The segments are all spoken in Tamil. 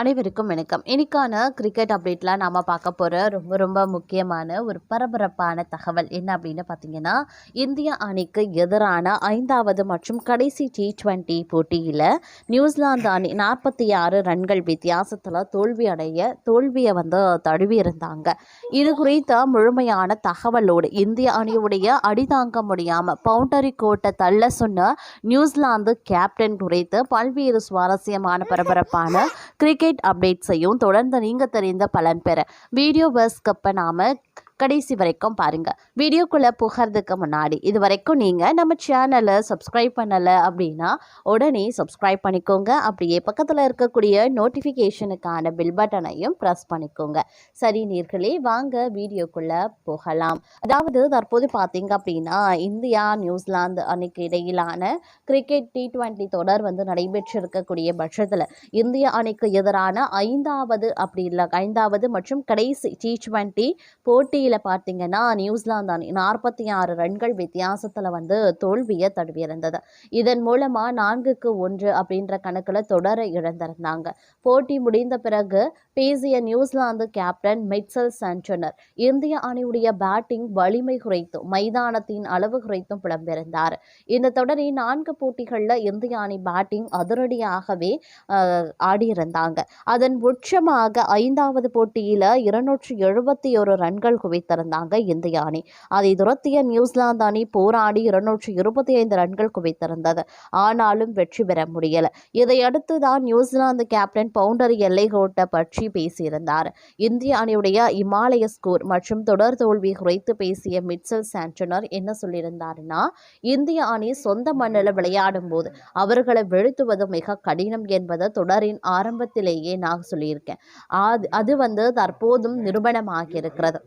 அனைவருக்கும் வணக்கம். இன்னைக்கான கிரிக்கெட் அப்டேட்லாம் நாம் பார்க்க போகிற ரொம்ப ரொம்ப முக்கியமான ஒரு பரபரப்பான தகவல் என்ன அப்படின்னு பார்த்தீங்கன்னா இந்திய அணிக்கு எதிரான ஐந்தாவது மற்றும் கடைசி டி ட்வெண்ட்டி போட்டியில் நியூசிலாந்து அணி நாற்பத்தி ஆறு ரன்கள் வித்தியாசத்தில் தோல்வி அடைய தோல்வியை வந்து தழுவி இருந்தாங்க. இது குறித்த முழுமையான தகவலோடு இந்திய அணியுடைய அடிதாங்க முடியாமல் பவுண்டரி கோட்டை தள்ள சொன்ன நியூசிலாந்து கேப்டன் குறித்து பல்வேறு சுவாரஸ்யமான பரபரப்பான கிரிக்கெட் அப்டேட்ஸையும் தொடர்ந்து நீங்கள் தெரிந்த பலன் பெற. வீடியோ பஸ்கப்பை நாம் கடைசி வரைக்கும் பாருங்கள் வீடியோக்குள்ளே போகிறதுக்கு முன்னாடி இது வரைக்கும் நீங்கள் நம்ம சேனலை சப்ஸ்கிரைப் பண்ணலை அப்படின்னா உடனே சப்ஸ்கிரைப் பண்ணிக்கோங்க. அப்படியே பக்கத்தில் இருக்கக்கூடிய நோட்டிஃபிகேஷனுக்கான பில் பட்டனையும் ப்ரெஸ் பண்ணிக்கோங்க. சரி நீர்களே வாங்க வீடியோக்குள்ளே போகலாம். அதாவது தற்போது பார்த்தீங்க அப்படின்னா இந்தியா நியூசிலாந்து அன்னைக்கு இடையிலான கிரிக்கெட் டி டுவெண்ட்டி தொடர் வந்து நடைபெற்றிருக்கக்கூடிய பட்சத்தில் இந்திய அணிக்கு எதிரான ஐந்தாவது அப்படி இல்லை ஐந்தாவது மற்றும் கடைசி டி டுவெண்ட்டி போட்டியில் பார்த்தீங்கன்னா நியூசிலாந்து அணி நாற்பத்தி ஆறு ரன்கள் வித்தியாசத்தில் வந்து தோல்வியை தழுவியிருந்தது. இதன் மூலமாக நான்குக்கு ஒன்று அப்படின்ற கணக்கில் தொடர இழந்திருந்தாங்க. போட்டி முடிந்த பிறகு பேசிய நியூசிலாந்து கேப்டன் மிட்சல் சாண்டனர் இந்திய அணியுடைய பேட்டிங் வலிமை குறைத்தும் மைதானத்தின் அளவு குறைத்தும் புலம்பெயர்ந்தார். இந்த தொடரின் நான்கு போட்டிகளில் இந்திய அணி பேட்டிங் அதிரடியாகவே ஆடியிருந்தாங்க. அதன் உச்சமாக ஐந்தாவது போட்டியில் இருநூற்றி எழுபத்தி ஒரு ரன்கள் குவித்திருந்தாங்க இந்திய அணி. அதை துரத்திய நியூசிலாந்து அணி போராடி இருநூற்றி இருபத்தி ஐந்து ரன்கள் குவித்திருந்தது. ஆனாலும் வெற்றி பெற முடியல. இதையடுத்து தான் நியூசிலாந்து கேப்டன் பவுண்டரி எல்லை கோட்டை பற்றி பேசியிருந்தார். இந்திய அணியுடைய இமாலய ஸ்கோர் மற்றும் தொடர் தோல்வி குறைத்து பேசிய மிட்சல் சாண்டனர் என்ன சொல்லியிருந்தார்னா இந்திய அணி சொந்த மண்ணில் விளையாடும் போது அவர்களை வீழ்த்துவது மிக கடினம் என்பதை தொடரின் ஆரம்பத்திலேயே நான் சொல்லியிருக்கேன். அது அது வந்து தற்போதும் நிரூபணமாகி இருக்கிறது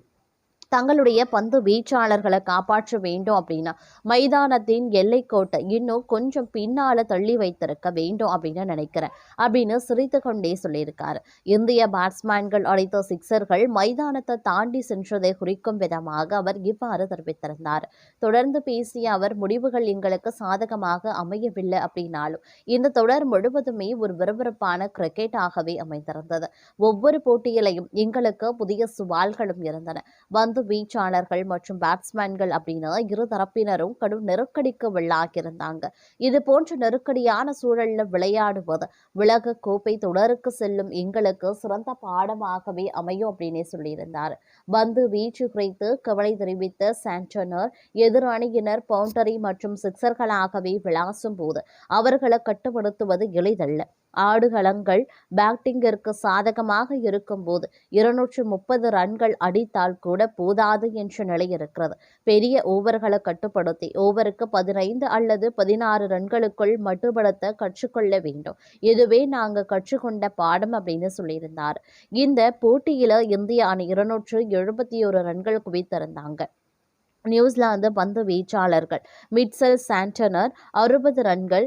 தங்களுடைய பந்து வீச்சாளர்களை காப்பாற்ற வேண்டும் அப்படின்னா மைதானத்தின் எல்லைக்கோட்டை இன்னும் கொஞ்சம் பின்னால தள்ளி வைத்திருக்க வேண்டும் அப்படின்னு நினைக்கிறேன் அப்படின்னு சிரித்து கொண்டே சொல்லியிருக்காரு. இந்திய பேட்ஸ்மேன்கள் அடித்த சிக்ஸர்கள் மைதானத்தை தாண்டி சென்றதை குறிக்கும் விதமாக அவர் இவ்வாறு தெரிவித்திருந்தார். தொடர்ந்து பேசிய அவர் முடிவுகள் எங்களுக்கு சாதகமாக அமையவில்லை அப்படின்னாலும் இந்த தொடர் முழுவதுமே ஒரு விறுவிறுப்பான கிரிக்கெட்டாகவே அமைந்திருந்தது. ஒவ்வொரு போட்டியிலையும் எங்களுக்கு புதிய சவால்களும் இருந்தன. வந்து பந்து வீச்சாளர்கள் மற்றும் பேட்ஸ்மேன்கள் அப்படின்னு இரு தரப்பினரும் கடும் நெருக்கடிக்கு உள்ளாகியிருந்தாங்க. இது போன்ற நெருக்கடியான சூழல்ல விளையாடுவது உலக கோப்பை தொடருக்கு செல்லும் எங்களுக்கு சிறந்த பாடமாகவே அமையும் அப்படின்னே சொல்லியிருந்தார். பந்து வீச்சு குறித்து கவலை தெரிவித்த சாண்டனர் எதிர் அணியினர் பவுண்டரி மற்றும் சிக்சர்களாகவே விளாசும் போது அவர்களை கட்டுப்படுத்துவது எளிதல்ல. ஆடுகளங்கள் பேட்டிங்கிற்கு சாதகமாக இருக்கும்போது இருநூற்று முப்பது ரன்கள் அடித்தால் கூட போதாது என்ற நிலை இருக்கிறது. பெரிய ஓவர்களை கட்டுப்படுத்தி ஓவருக்கு பதினைந்து அல்லது பதினாறு ரன்களுக்குள் மட்டுப்படுத்த கற்றுக்கொள்ள வேண்டும். இதுவே நாங்கள் கற்றுக்கொண்ட பாடம் அப்படின்னு சொல்லியிருந்தார். இந்த போட்டியில் இந்திய அணி இருநூற்று எழுபத்தி ஒரு ரன்கள் குவித்திருந்தாங்க. நியூசிலாந்து பந்து வீச்சாளர்கள் மிட்சல் சாண்டனர் அறுபது ரன்கள்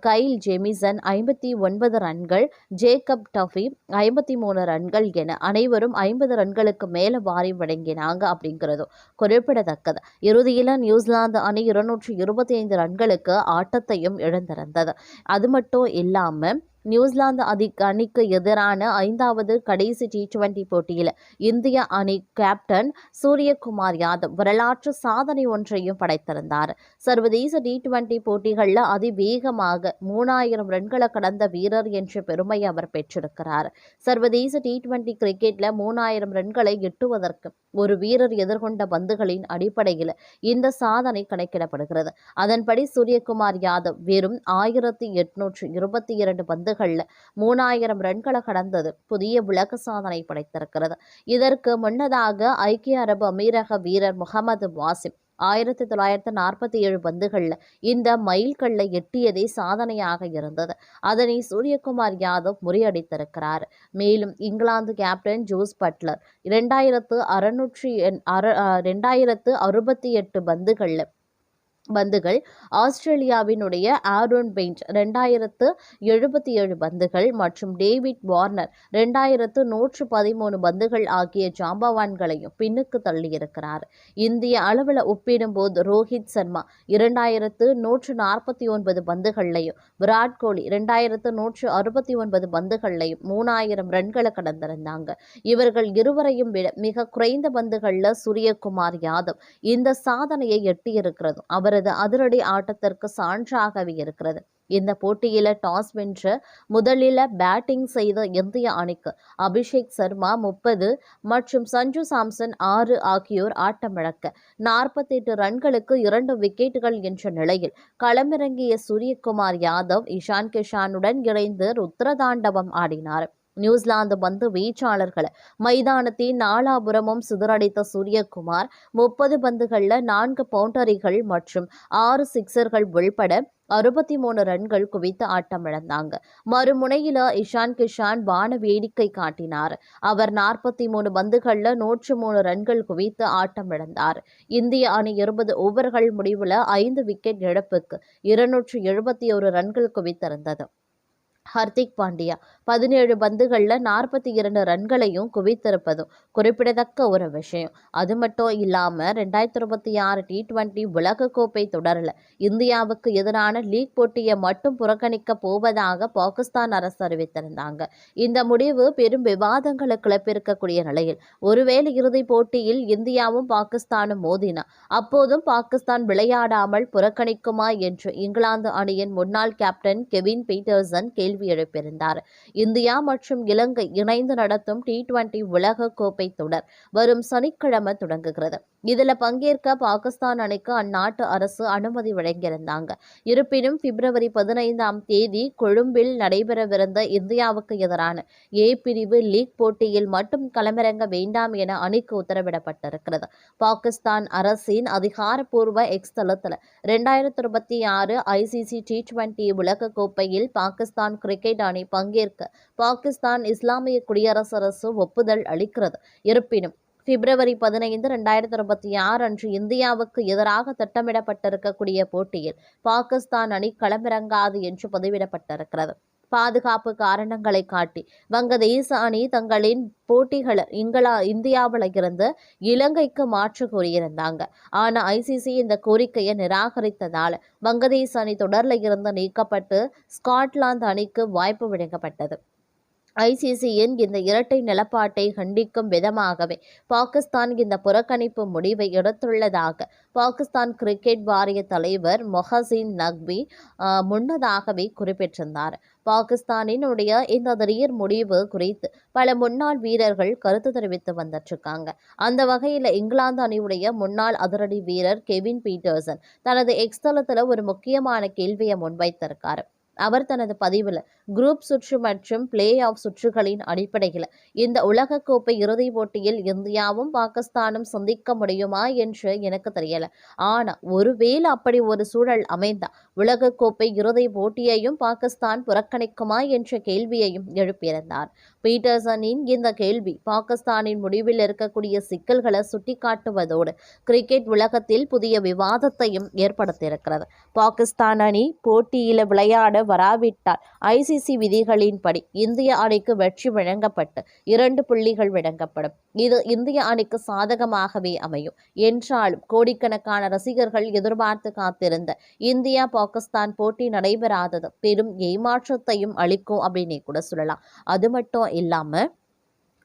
கைல் ஜெமிசன் ஐம்பத்தி ஒன்பது ரன்கள் ஜேக்கப் டஃபி ஐம்பத்தி மூணு ரன்கள் என அனைவரும் ஐம்பது ரன்களுக்கு மேலே வாரி வழங்கினாங்க அப்படிங்கிறதும் குறிப்பிடத்தக்கது. இறுதியில் நியூசிலாந்து அணி இருநூற்றி இருபத்தி ஐந்து ரன்களுக்கு ஆட்டத்தையும் இழந்திருந்தது. அது மட்டும் இல்லாமல் நியூசிலாந்து அதி அணிக்கு எதிரான ஐந்தாவது கடைசி டி டுவெண்டி போட்டியில் இந்திய அணி கேப்டன் சூரியகுமார் யாதவ் வரலாற்று சாதனை ஒன்றையும் படைத்திருந்தார். சர்வதேச டி டுவெண்டி போட்டிகளில் அதிவேகமாக மூணாயிரம் ரன்களை கடந்த வீரர் என்ற பெருமை அவர் பெற்றிருக்கிறார். சர்வதேச டி டுவெண்டி கிரிக்கெட்டில் மூணாயிரம் ரன்களை எட்டுவதற்கு ஒரு வீரர் எதிர்கொண்ட பந்துகளின் அடிப்படையில் இந்த சாதனை கணக்கிடப்படுகிறது. அதன்படி சூரியகுமார் யாதவ் வெறும் ஆயிரத்தி எட்நூற்று இருபத்தி இரண்டு பந்து பந்துகளில் மூணாயிரம் ரன்களை கடந்தது. புதிய உலக சாதனை படைத்திருக்கிறது. இதற்கு முன்னதாக ஐக்கிய அரபு அமீரக வீரர் முகமது வாசிம் ஆயிரத்தி தொள்ளாயிரத்தி நாற்பத்தி ஏழு பந்துகளில் இந்த மைல்கல்லை எட்டியதே சாதனையாக இருந்தது. அதனை சூரியகுமார் யாதவ் முறியடித்திருக்கிறார். மேலும் இங்கிலாந்து கேப்டன் ஜோஸ் பட்லர் இரண்டாயிரத்து அறுநூற்றி ரெண்டாயிரத்து அறுபத்தி எட்டு பந்துகளில் பந்துகள் ஆஸ்திரேலியாவினுடைய ஆரோன் பெயிண்ட் ரெண்டாயிரத்து எழுபத்தி ஏழு பந்துகள் மற்றும் டேவிட் வார்னர் ரெண்டாயிரத்து நூற்று பதிமூணு பந்துகள் ஆகிய ஜாம்பவான்களையும் பின்னுக்கு தள்ளியிருக்கிறார். இந்திய அளவில் ஒப்பிடும்போது ரோஹித் சர்மா இரண்டாயிரத்து நூற்று நாற்பத்தி ஒன்பது பந்துகள்லையும் விராட் கோலி இரண்டாயிரத்து நூற்று அறுபத்தி ஒன்பது பந்துகள்லையும் மூணாயிரம் ரன்களை கடந்திருந்தாங்க. இவர்கள் இருவரையும் விட மிக குறைந்த பந்துகளில் சூரியகுமார் யாதவ் இந்த சாதனையை எட்டியிருக்கிறது. அவரது அதிரடி ஆட்டத்திற்கு சான்றாகவே இருக்கிறது. இந்த போட்டியில டாஸ் வென்று முதலில் பேட்டிங் செய்த இந்திய அணிக்கு அபிஷேக் சர்மா முப்பது மற்றும் சஞ்சு சாம்சன் ஆறு ஆகியோர் ஆட்டமிழக்க நாற்பத்தெட்டு ரன்களுக்கு இரண்டு விக்கெட்டுகள் என்ற நிலையில் களமிறங்கிய சூரியகுமார் யாதவ் இஷான் கிஷானுடன் இணைந்து ருத்ரதாண்டவம் ஆடினார். நியூசிலாந்து பந்து வீச்சாளர்களை. மைதானத்தின் நாலாபுரமும் சிதறடித்த சூரியகுமார் முப்பது பந்துகளில் நான்கு பவுண்டரிகள் மற்றும் ஆறு சிக்சர்கள் உள்பட அறுபத்தி மூணு ரன்கள் குவித்து ஆட்டமிழந்தாங்க. மறுமுனையில இஷான் கிஷான் வான வேடிக்கை காட்டினார். அவர் நாற்பத்தி மூணு பந்துகளில் நூற்று மூணு ரன்கள் குவித்து ஆட்டமிழந்தார். இந்திய அணி இருபது ஓவர்கள் முடிவில் ஐந்து விக்கெட் இழப்புக்கு இருநூற்று எழுபத்தி ஒரு ரன்கள் குவித்திருந்தது. ஹர்திக் பாண்டியா பதினேழு பந்துகளில் நாற்பத்தி இரண்டு ரன்களையும் குவித்திருப்பதும் குறிப்பிடத்தக்க ஒரு விஷயம். அது மட்டும் இல்லாமல் ரெண்டாயிரத்தி இருபத்தி ஆறு டி டுவெண்ட்டி உலகக்கோப்பை தொடரில் இந்தியாவுக்கு எதிரான லீக் போட்டியை மட்டும் புறக்கணிக்க போவதாக பாகிஸ்தான் அரசு அறிவித்திருந்தாங்க. இந்த முடிவு பெரும் விவாதங்களை கிளப்பியிருக்கக்கூடிய நிலையில் ஒருவேளை இறுதிப் போட்டியில் இந்தியாவும் பாகிஸ்தானும் மோதின அப்போதும் பாகிஸ்தான் விளையாடாமல் புறக்கணிக்குமா என்று இங்கிலாந்து அணியின் முன்னாள் கேப்டன் கெவின் பீட்டர்சன் கேள்வி எழுப்பியிருந்தார். இந்தியா மற்றும் இலங்கை இணைந்து நடத்தும் டி டுவெண்டி உலக கோப்பை தொடர் வரும் சனிக்கிழமை தொடங்குகிறது. இதில் பங்கேற்க பாகிஸ்தான் அணிக்கு அந்நாட்டு அரசு அனுமதி வழங்கியிருந்தாங்க. இருப்பினும் பிப்ரவரி பதினைந்தாம் தேதி கொழும்பில் நடைபெறவிருந்த இந்தியாவுக்கு எதிரான ஏ பிரிவு லீக் போட்டியில் மட்டும் களமிறங்க வேண்டாம் என அணிக்கு உத்தரவிடப்பட்டிருக்கிறது. பாகிஸ்தான் அரசின் அதிகாரப்பூர்வ எக்ஸ் தளத்தில் ரெண்டாயிரத்தி இருபத்தி ஆறு ஐசிசி டி டுவெண்டி உலக கோப்பையில் பாகிஸ்தான் கிரிக்கெட் அணி பங்கேற்க பாகிஸ்தான் இஸ்லாமிய குடியரசு அரசு ஒப்புதல் அளிக்கிறது. இருப்பினும் பிப்ரவரி பதினைந்து ரெண்டாயிரத்தி இருபத்தி ஆறு அன்று இந்தியாவுக்கு எதிராக திட்டமிடப்பட்டிருக்கக்கூடிய போட்டியில் பாகிஸ்தான் அணி களமிறங்காது என்று பதிவிடப்பட்டிருக்கிறது. பாதுகாப்பு காரணங்களை காட்டி வங்கதேச அணி தங்களின் போட்டிகளை இங்களா இந்தியாவில் இருந்து இலங்கைக்கு மாற்ற கூறியிருந்தாங்க. ஆனால் ஐசிசி இந்த கோரிக்கையை நிராகரித்ததால் வங்கதேச அணி தொடரில் இருந்து நீக்கப்பட்டு ஸ்காட்லாந்து அணிக்கு வாய்ப்பு வழங்கப்பட்டது ஐசிசியின் இந்த இரட்டை நிலப்பாட்டை கண்டிக்கும் விதமாகவே பாகிஸ்தான் இந்த புறக்கணிப்பு முடிவை எடுத்துள்ளதாக பாகிஸ்தான் கிரிக்கெட் வாரிய தலைவர் மொஹசின் நக்வி முன்னதாகவே குறிப்பிட்டிருந்தார். பாகிஸ்தானினுடைய இந்த திடீர் முடிவு குறித்து பல முன்னாள் வீரர்கள் கருத்து தெரிவித்து வந்துட்டுருக்காங்க அந்த வகையில் இங்கிலாந்து அணியுடைய முன்னாள் அதிரடி வீரர் கெவின் பீட்டர்சன் தனது எக்ஸ்தலத்தில் ஒரு முக்கியமான கேள்வியை முன்வைத்திருக்காரு. அவர் தனது பதிவில் குரூப் சுற்று மற்றும் பிளே ஆஃப் சுற்றுகளின் அடிப்படையில் இந்த உலகக்கோப்பை இறுதிப் போட்டியில் இந்தியாவும் பாகிஸ்தானும் சந்திக்க முடியுமா என்று எனக்கு தெரியல. ஆனா ஒருவேளை அப்படி ஒரு சூழல் அமைந்தால் உலகக்கோப்பை இறுதி போட்டியையும் பாகிஸ்தான் புறக்கணிக்குமா என்ற கேள்வியையும் எழுப்பியிருந்தார். பீட்டர்சனின் இந்த கேள்வி பாகிஸ்தானின் முடிவில் இருக்கக்கூடிய சிக்கல்களை சுட்டிக்காட்டுவதோடு கிரிக்கெட் உலகத்தில் புதிய விவாதத்தையும் ஏற்படுத்தியிருக்கிறது. பாகிஸ்தான் அணி போட்டியில் விளையாட வராவிட்டால் ஐசிசி விதிகளின்படி இந்திய அணிக்கு வெற்றி வழங்கப்பட்டு இரண்டு புள்ளிகள் வழங்கப்படும். இது இந்திய அணிக்கு சாதகமாகவே அமையும். என்றாலும் கோடிக்கணக்கான ரசிகர்கள் எதிர்பார்த்து காத்திருந்த இந்தியா பாகிஸ்தான் போட்டி நடைபெறாதது. பெரும் ஏமாற்றத்தையும் அளிக்கும் அப்படின்னு கூட சொல்லலாம். அது மட்டும் இல்லாமல்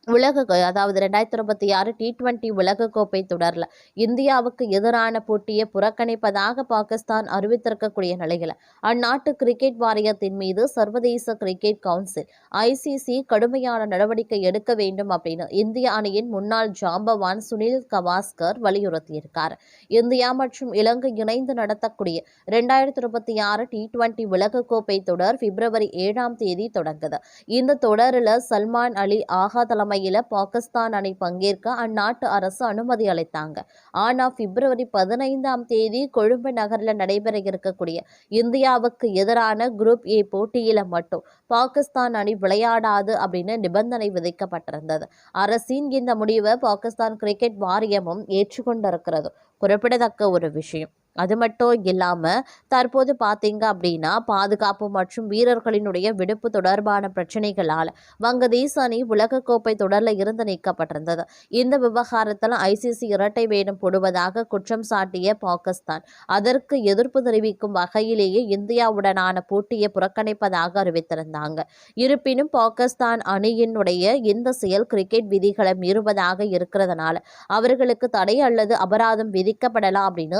உலக அதாவது ரெண்டாயிரத்தி இருபத்தி ஆறு டி டுவெண்ட்டி உலகக்கோப்பை தொடரில் இந்தியாவுக்கு எதிரான போட்டியை புறக்கணிப்பதாக பாகிஸ்தான் அறிவித்திருக்கக்கூடிய நிலையில் அந்நாட்டு கிரிக்கெட் வாரியத்தின் மீது சர்வதேச கிரிக்கெட் கவுன்சில் ஐசிசி கடுமையான நடவடிக்கை எடுக்க வேண்டும் அப்படின்னு இந்திய அணியின் முன்னாள் ஜாம்பவான் சுனில் கவாஸ்கர் வலியுறுத்தியிருக்கார். இந்தியா மற்றும் இலங்கை இணைந்து நடத்தக்கூடிய ரெண்டாயிரத்தி இருபத்தி ஆறு டி டுவெண்டி உலகக்கோப்பை தொடர் பிப்ரவரி ஏழாம் தேதி தொடங்குது. இந்த தொடரில் சல்மான் அலி ஆகா தலைமை தலைமையில பாகிஸ்தான் அணி பங்கேற்க அந்நாட்டு அரசு அனுமதி அளித்தாங்க. ஆனால் பிப்ரவரி பதினைந்தாம் தேதி கொழும்பு நகரில் நடைபெற இருக்கக்கூடிய இந்தியாவுக்கு எதிரான குரூப் ஏ போட்டியில மட்டும் பாகிஸ்தான் அணி விளையாடாது அப்படின்னு நிபந்தனை விதிக்கப்பட்டிருந்தது. அரசின் இந்த முடிவை பாகிஸ்தான் கிரிக்கெட் வாரியமும் ஏற்றுக்கொண்டிருக்கிறது. குறிப்பிடத்தக்க ஒரு விஷயம். அது மட்டும் இல்லாமல் தற்போது பார்த்தீங்க அப்படின்னா பாதுகாப்பு மற்றும் வீரர்களினுடைய விடுப்பு தொடர்பான பிரச்சனைகளால் வங்கதேச அணி உலகக்கோப்பை தொடரில் இருந்து நீக்கப்பட்டிருந்தது. இந்த விவகாரத்தில் ஐசிசி இரட்டை வேடம் போடுவதாக குற்றம் சாட்டிய பாகிஸ்தான். அதற்கு எதிர்ப்பு தெரிவிக்கும் வகையிலேயே இந்தியாவுடனான போட்டியை புறக்கணிப்பதாக அறிவித்திருந்தாங்க. இருப்பினும் பாகிஸ்தான் அணியினுடைய இந்த செயல் கிரிக்கெட் விதிகளை மீறுவதாக இருக்கிறதுனால அவர்களுக்கு தடை அல்லது அபராதம் விதிக்கப்படலாம் அப்படின்னு